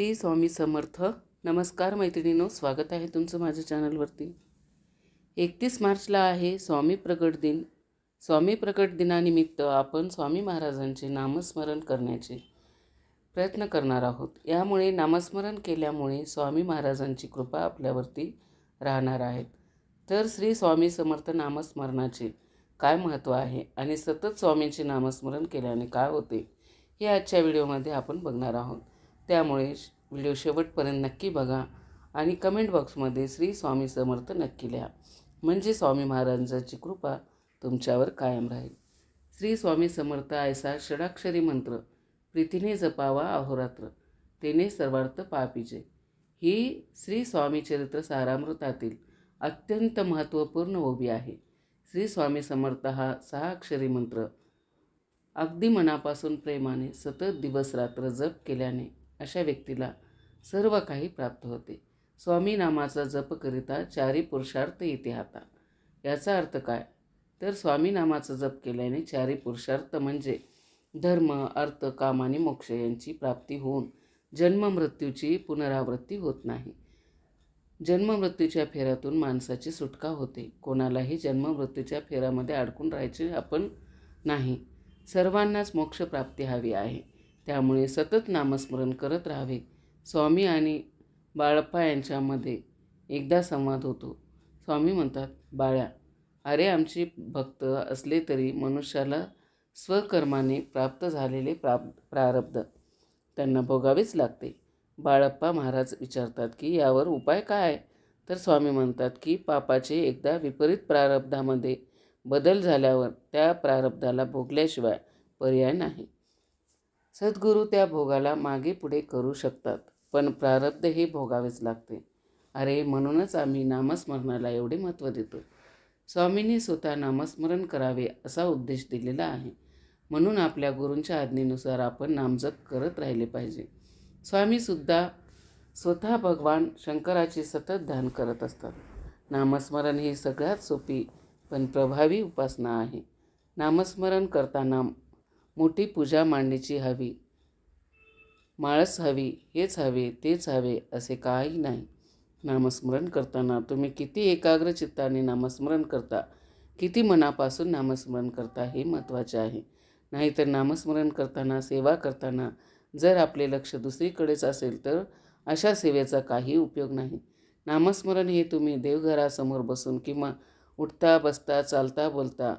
श्री स्वामी समर्थ. नमस्कार मैत्रिणीनो स्वागत आहे तुमचं माझ्या चॅनलवरती. एकतीस मार्चला आहे स्वामी प्रगट दिन. स्वामी प्रकट दिनानिमित्त आपण स्वामी महाराजांचे नामस्मरण करण्याचे प्रयत्न करणार आहोत. यामुळे नामस्मरण केल्यामुळे स्वामी महाराजांची कृपा आपल्यावरती राहणार आहेत तर श्री स्वामी समर्थ नामस्मरणाचे काय महत्त्व आहे आणि सतत स्वामींचे नामस्मरण केल्याने काय होते हे आजच्या व्हिडिओमध्ये आपण बघणार आहोत. त्यामुळे श- व्हिडिओ शेवटपर्यंत नक्की बघा आणि कमेंट बॉक्समध्ये श्री स्वामी समर्थ नक्की लिहा. म्हणजे स्वामी महाराजांची कृपा तुमच्यावर कायम राहील. श्री स्वामी समर्थ ऐसा षडाक्षरी मंत्र प्रीतीने जपावा अहोरात्र तेने सर्वार्थ पापीजे. ही श्री स्वामी चरित्र सारामृतातील अत्यंत महत्त्वपूर्ण ओबी आहे. श्री स्वामी समर्थ हा सहा अक्षरी मंत्र. अगदी मनापासून प्रेमाने सतत दिवस रात्र जप केल्याने अशा व्यक्तीला सर्व काही प्राप्त होते. स्वामी नामाचा जप करिता चारी पुरुषार्थ येते हाता. याचा अर्थ काय? तर स्वामी नामाचा जप केल्याने चारी पुरुषार्थ म्हणजे धर्म अर्थ काम आणि मोक्ष यांची प्राप्ती होऊन जन्ममृत्यूची पुनरावृत्ती होत नाही. जन्ममृत्यूच्या फेऱ्यातून माणसाची सुटका होते. कोणालाही जन्ममृत्यूच्या फेऱ्यामध्ये अडकून राहायचे आपण नाही. सर्वांनाच मोक्षप्राप्ती हवी आहे. त्यामुळे सतत नामस्मरण करत राहावे. स्वामी आणि बाळप्पा यांच्यामध्ये एकदा संवाद होतो. स्वामी म्हणतात बाळ्या अरे आमचे भक्त असले तरी मनुष्याला स्वकर्माने प्राप्त झालेले प्राप प्रारब्ध. त्यांना भोगावेच लागते. बाळप्पा महाराज विचारतात की यावर उपाय काय? तर स्वामी म्हणतात की पापाचे एकदा विपरीत प्रारब्धामध्ये बदल झाल्यावर त्या प्रारब्धाला भोगल्याशिवाय पर्याय नाही. सद्गुरू त्या भोगाला मागे पुढे करू शकतात पण प्रारब्ध हे भोगावेच लागते. अरे म्हणूनच आम्ही नामस्मरणाला एवढे महत्त्व देतो. स्वामींनी स्वतः नामस्मरण करावे असा उद्देश दिलेला आहे. म्हणून आपल्या गुरूंच्या आज्ञेनुसार आपण नामजप करत राहिले पाहिजे. स्वामीसुद्धा स्वतः भगवान शंकराचे सतत ध्यान करत असतात. नामस्मरण ही सगळ्यात सोपी पण प्रभावी उपासना आहे. नामस्मरण करताना मोठी पूजा मांडण्याची हवी. माळस हवी हेच हवे तेच हवे असे काही नाही. नामस्मरण करताना तुम्ही किती एकाग्र चित्ताने नामस्मरण करता किती मनापासून नामस्मरण करता हे महत्त्वाचे आहे. नाहीतर नामस्मरण करताना सेवा करताना जर आपले लक्ष दुसरीकडेच असेल तर अशा सेवेचा काही उपयोग नाही. नामस्मरण हे तुम्ही देवघरासमोर बसून किंवा उठता बसता चालता बोलता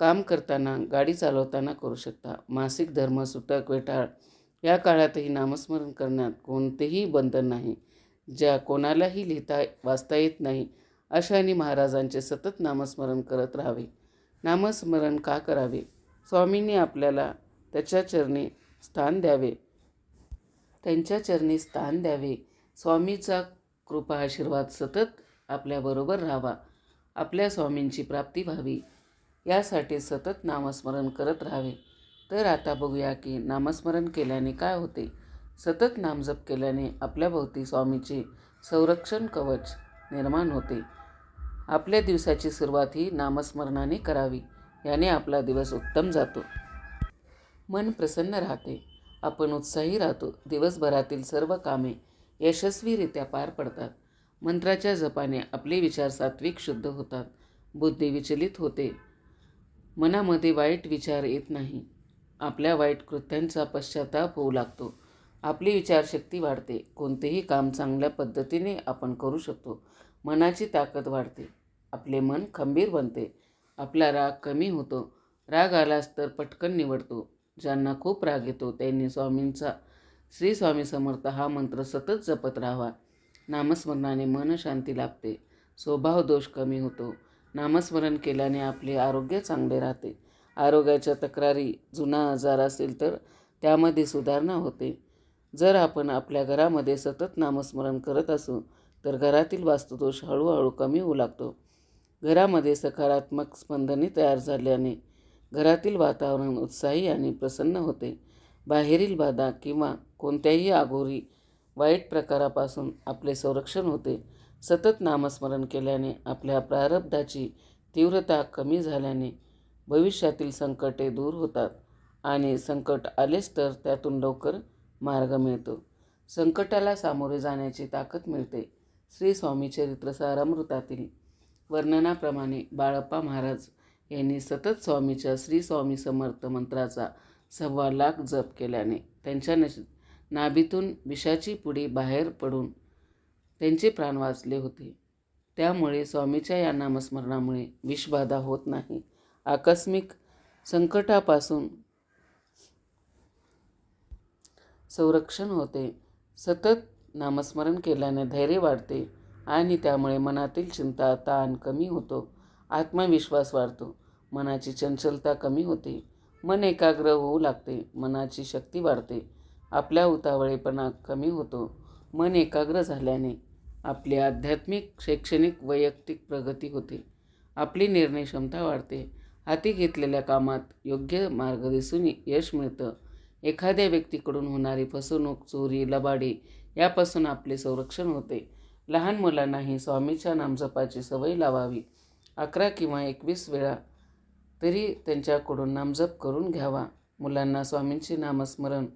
काम करताना गाडी चालवताना करू शकता. मासिक धर्म सुटक वेटाळ या काळातही नामस्मरण करण्यात कोणतेही बंधन नाही ज्या कोणालाही लिहिता वाचता येत नाही अशाने महाराजांचे सतत नामस्मरण करत राहावे. नामस्मरण का करावे? स्वामींनी आपल्याला त्याच्या चरणी स्थान द्यावे. त्यांच्या चरणी स्थान द्यावे. स्वामीचा कृपा आशीर्वाद सतत आपल्याबरोबर राहावा. आपल्या स्वामींची प्राप्ती व्हावी. यासाठी सतत नामस्मरण करत राहावे. तर आता बघूया की नामस्मरण केल्याने काय होते? सतत नामजप केल्याने आपल्याभोवती स्वामीचे संरक्षण कवच निर्माण होते. आपल्या दिवसाची सुरुवात ही नामस्मरणाने करावी याने आपला दिवस उत्तम जातो. मन प्रसन्न राहते. आपण उत्साही राहतो. दिवसभरातील सर्व कामे यशस्वीरित्या पार पडतात. मंत्राच्या जपाने आपले विचार सात्विक शुद्ध होतात. बुद्धी विचलित होते. मनामध्ये वाईट विचार येत नाही. आपल्या वाईट कृत्यांचा पश्चाताप होऊ लागतो. आपली विचारशक्ती वाढते. कोणतेही काम चांगल्या पद्धतीने आपण करू शकतो. मनाची ताकद वाढते. आपले मन खंबीर बनते. आपला राग कमी होतो. राग आलास तर पटकन निवडतो. ज्यांना खूप राग येतो त्यांनी स्वामींचा श्री स्वामी समर्थ हा मंत्र सतत जपत राहावा. नामस्मरणाने मन शांती लाभते. स्वभाव दोष कमी होतो. नामस्मरण केल्याने आपले आरोग्य चांगले राहते. आरोग्याच्या तक्रारी जुना आजार असेल तर त्यामध्ये सुधारणा होते. जर आपण आपल्या घरामध्ये सतत नामस्मरण करत असू तर घरातील वास्तुदोष हळूहळू कमी होऊ लागतो. घरामध्ये सकारात्मक स्पंदने तयार झाल्याने घरातील वातावरण उत्साही आणि प्रसन्न होते. बाहेरील बाधा किंवा कोणत्याही आघोरी वाईट प्रकारापासून आपले संरक्षण होते. सतत नामस्मरण केल्याने आपल्या प्रारब्धाची तीव्रता कमी झाल्याने भविष्यातील संकटे दूर होतात आणि संकट आलेच तर त्यातून लवकर मार्ग मिळतो. संकटाला सामोरे जाण्याची ताकद मिळते. श्री स्वामी चरित्र सारामृतातील वर्णनाप्रमाणे बाळप्पा महाराज यांनी सतत स्वामीच्या श्री स्वामी समर्थ मंत्राचा सव्वा लाख जप केल्याने त्यांच्या नश नाभीतून विषाची पुडी बाहेर पडून त्यांचे प्राण वाचले होते. त्यामुळे स्वामीच्या या नामस्मरणामुळे विषबाधा होत नाही. आकस्मिक संकटापासून संरक्षण होते. सतत नामस्मरण केल्याने धैर्य वाढते आणि त्यामुळे मनातील चिंता ताण कमी होतो. आत्मविश्वास वाढतो. मनाची चंचलता कमी होते. मन एकाग्र होऊ लागते. मनाची शक्ती वाढते. आपल्या उतावळेपणा कमी होतो. मन एकाग्र झाल्याने आपली आध्यात्मिक शैक्षणिक वैयक्तिक प्रगती होते. आपली निर्णय क्षमता वाढते. हाती घेतलेल्या कामात योग्य मार्ग दिसून यश मिळतं. एखाद्या व्यक्तीकडून होणारी फसवणूक चोरी लबाडी यापासून आपले संरक्षण होते. लहान मुलांनाही स्वामीच्या नामजपाची सवय लावावी. अकरा किंवा एकवीस वेळा तरी त्यांच्याकडून नामजप करून घ्यावा. मुलांना स्वामींचे नामस्मरण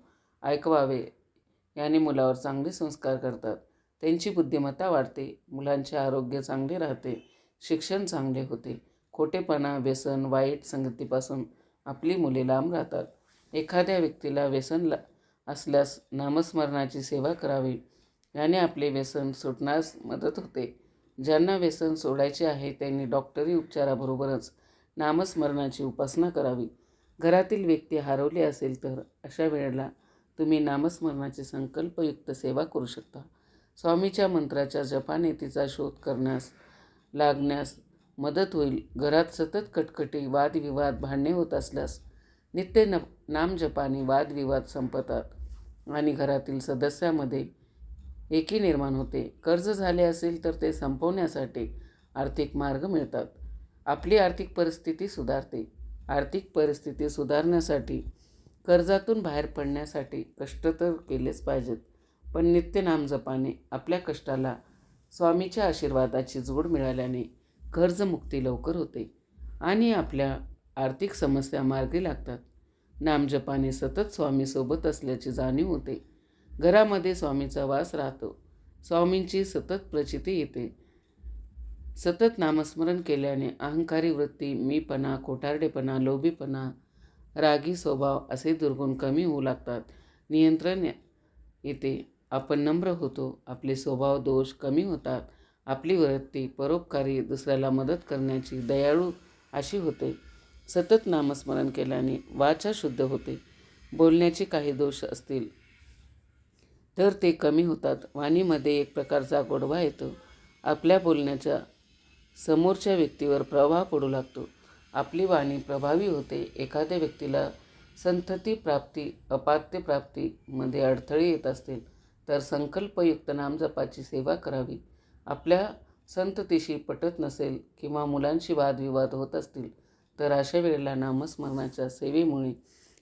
ऐकवावे. याने मुलावर चांगले संस्कार करतात. त्यांची बुद्धिमत्ता वाढते मुलांचे आरोग्य चांगले राहते शिक्षण चांगले होते. खोटेपणा व्यसन वाईट संगतीपासून आपली मुले लांब राहतात. एखाद्या व्यक्तीला व्यसन ला असल्यास नामस्मरणाची सेवा करावी. याने आपले व्यसन सुटण्यास मदत होते. ज्यांना व्यसन सोडायचे आहे त्यांनी डॉक्टरी उपचाराबरोबरच नामस्मरणाची उपासना करावी. घरातील व्यक्ती हरवली असेल तर अशा वेळेला तुम्ही नामस्मरणाची संकल्पयुक्त सेवा करू शकता. स्वामीच्या मंत्राच्या जपाने तिचा शोध करण्यास लागण्यास मदत होईल. घरात सतत कटकटी वादविवाद भांडणे होत असल्यास नित्य न नामजपाने वादविवाद संपतात आणि घरातील सदस्यामध्ये एकी निर्माण होते. कर्ज झाले असेल तर ते संपवण्यासाठी आर्थिक मार्ग मिळतात. आपली आर्थिक परिस्थिती सुधारते. आर्थिक परिस्थिती सुधारण्यासाठी कर्जातून बाहेर पडण्यासाठी कष्ट तर केलेच पाहिजेत. पण नित्य नामजपाने आपल्या कष्टाला स्वामीच्या आशीर्वादाची जोड मिळाल्याने कर्जमुक्ती लवकर होते आणि आपल्या आर्थिक समस्या मार्गी लागतात. नामजपाने सतत स्वामीसोबत असल्याची जाणीव होते. घरामध्ये स्वामीचा वास राहतो. स्वामींची सतत प्रचिती येते. सतत नामस्मरण केल्याने अहंकारी वृत्ती मीपणा कोठारडेपणा लोभीपणा रागी स्वभाव असे दुर्गुण कमी होऊ लागतात. नियंत्रण येते. आपण नम्र होतो आपले स्वभाव दोष कमी होतात आपली वृत्ती परोपकारी दुसऱ्याला मदत करण्याची दयाळू अशी होते. सतत नामस्मरण केल्याने वाचा शुद्ध होते. बोलण्याचे काही दोष असतील तर ते कमी होतात. वाणीमध्ये एक प्रकारचा गोडवा येतो. आपल्या बोलण्याच्या समोरच्या व्यक्तीवर प्रभाव पडू लागतो. आपली वाणी प्रभावी होते. एखाद्या व्यक्तीला संतती प्राप्ती अपात्य प्राप्तीमध्ये अडथळे येत असतील. तर संकल्पयुक्त नामजपाची सेवा करावी. आपल्या संततीशी पटत नसेल किंवा मुलांशी वादविवाद होत असतील तर अशा वेळेला नामस्मरणाच्या सेवेमुळे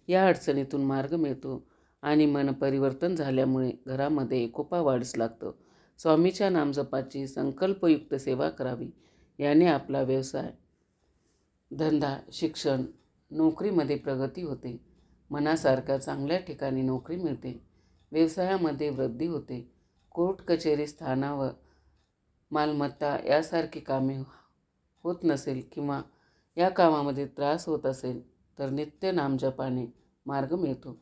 या अडचणीतून मार्ग मिळतो आणि मन परिवर्तन झाल्यामुळे घरामध्ये एकोपा वाढीस लागतो. स्वामीच्या नामजपाची संकल्पयुक्त सेवा करावी. याने आपला व्यवसाय धंदा शिक्षण नोकरीमध्ये प्रगती होते. मनासारख्या चांगल्या ठिकाणी नोकरी मिळते. व्यवसायामध्ये वृद्धी होते. कोर्ट कचेरी स्थानावर मालमत्ता यासारखी कामे होत नसेल किंवा या कामामध्ये त्रास होत असेल तर नित्य नामजपाने मार्ग मिळतो.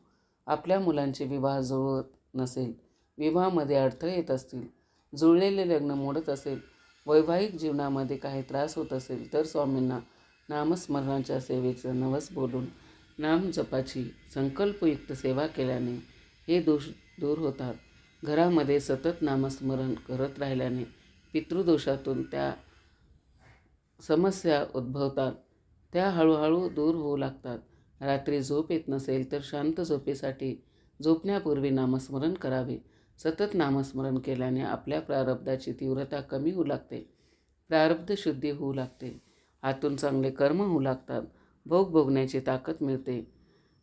आपल्या मुलांचे विवाह जुळवत नसेल विवाहामध्ये अडथळे येत असतील जुळलेले लग्न मोडत असेल वैवाहिक जीवनामध्ये काही त्रास होत असेल तर स्वामींना नामस्मरणाच्या सेवेचं नवस बोलून नामजपाची संकल्पयुक्त सेवा केल्याने हे दोष दूर होतात. घरामध्ये सतत नामस्मरण करत राहिल्याने पितृदोषातून त्या समस्या उद्भवतात. त्या हळूहळू दूर होऊ लागतात. रात्री झोप येत नसेल तर शांत झोपेसाठी झोपण्यापूर्वी नामस्मरण करावे. सतत नामस्मरण केल्याने आपल्या प्रारब्धाची तीव्रता कमी होऊ लागते. प्रारब्ध शुद्धी होऊ लागते. आतून चांगले कर्म होऊ लागतात. भोग भोगण्याची ताकद मिळते.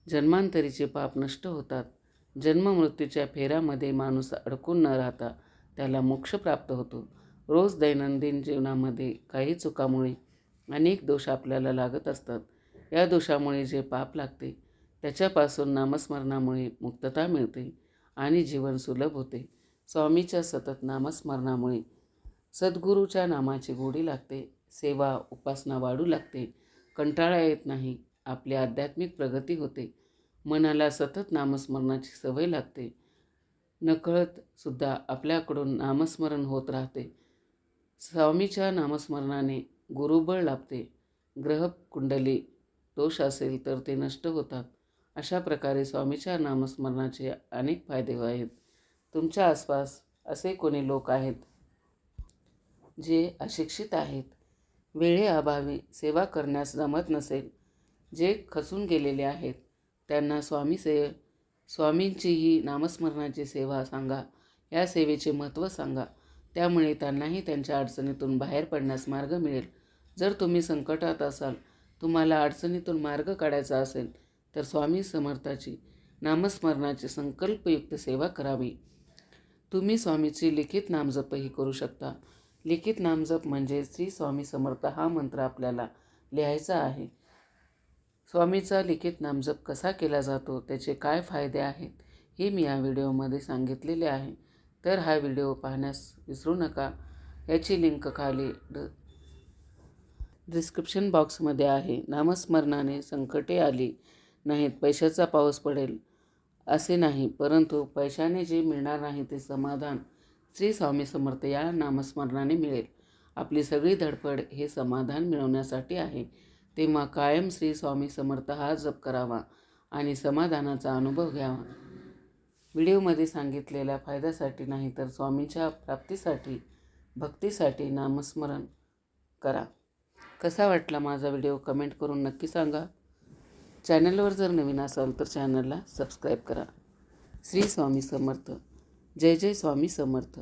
जन्मांतरीचे पाप नष्ट होतात. जन्ममृत्यूच्या फेऱ्यामध्ये माणूस अडकून न राहता त्याला मोक्ष प्राप्त होतो. रोज दैनंदिन जीवनामध्ये काही चुकामुळे अनेक दोष आपल्याला लागत असतात. या दोषामुळे जे पाप लागते त्याच्यापासून नामस्मरणामुळे मुक्तता मिळते आणि जीवन सुलभ होते. स्वामीच्या सतत नामस्मरणामुळे सद्गुरूच्या नामाची गोडी लागते सेवा उपासना वाढू लागते. कंटाळा येत नाही आपली आध्यात्मिक प्रगती होते. मनाला सतत नामस्मरणाची सवय लागते. नकळत सुद्धा आपल्याकडून नामस्मरण होत राहते. स्वामीच्या नामस्मरणाने गुरुबळ लाभते. ग्रहकुंडली दोष असेल तर ते नष्ट होतात. अशा प्रकारे स्वामीच्या नामस्मरणाचे अनेक फायदे आहेत. तुमच्या आसपास असे कोणी लोक आहेत? जे अशिक्षित आहेत. वेळेअभावी सेवा करण्यास जमत नसेल. जे खचून गेलेले आहेत. त्यांना स्वामी से स्वामींची ही नामस्मरणाची सेवा सांगा या सेवेचे महत्त्व सांगा. त्यामुळे त्यांनाही त्यांच्या अडचणीतून बाहेर पडण्यास मार्ग मिळेल. जर तुम्ही संकटात असाल तुम्हाला अडचणीतून मार्ग काढायचा असेल तर स्वामी समर्थाची नामस्मरणाची संकल्पयुक्त सेवा करावी. तुम्ही स्वामीची लिखित नामजपही करू शकता. लिखित नामजप म्हणजे श्री स्वामी समर्थ हा मंत्र आपल्याला लिहायचा आहे. स्वामीचा लिखित नामजप कसा केला जातो त्याचे काय फायदे आहेत हे मी या व्हिडिओमध्ये सांगितलेले आहे. तर हा व्हिडिओ पाहण्यास विसरू नका. याची लिंक खाली ड डिस्क्रिप्शन बॉक्समध्ये आहे. नामस्मरणाने संकटे आली नाहीत पैशाचा पाऊस पडेल असे नाही परंतु पैशाने जे मिळणार नाही ते समाधान श्री स्वामी समर्थ या नामस्मरणाने मिळेल. आपली सगळी धडपड हे समाधान मिळवण्यासाठी आहे. तेव्हा कायम श्री स्वामी समर्थ हा जप करावा आणि समाधानाचा अनुभव घ्यावा. व्हिडिओमध्ये सांगितलेल्या फायद्यासाठी नाही तर स्वामींच्या प्राप्तीसाठी भक्तीसाठी नामस्मरण करा. कसा वाटला माझा व्हिडिओ कमेंट करून नक्की सांगा. चॅनलवर जर नवीन असाल तर चॅनलला सबस्क्राईब करा. श्री स्वामी समर्थ. जय जय स्वामी समर्थ.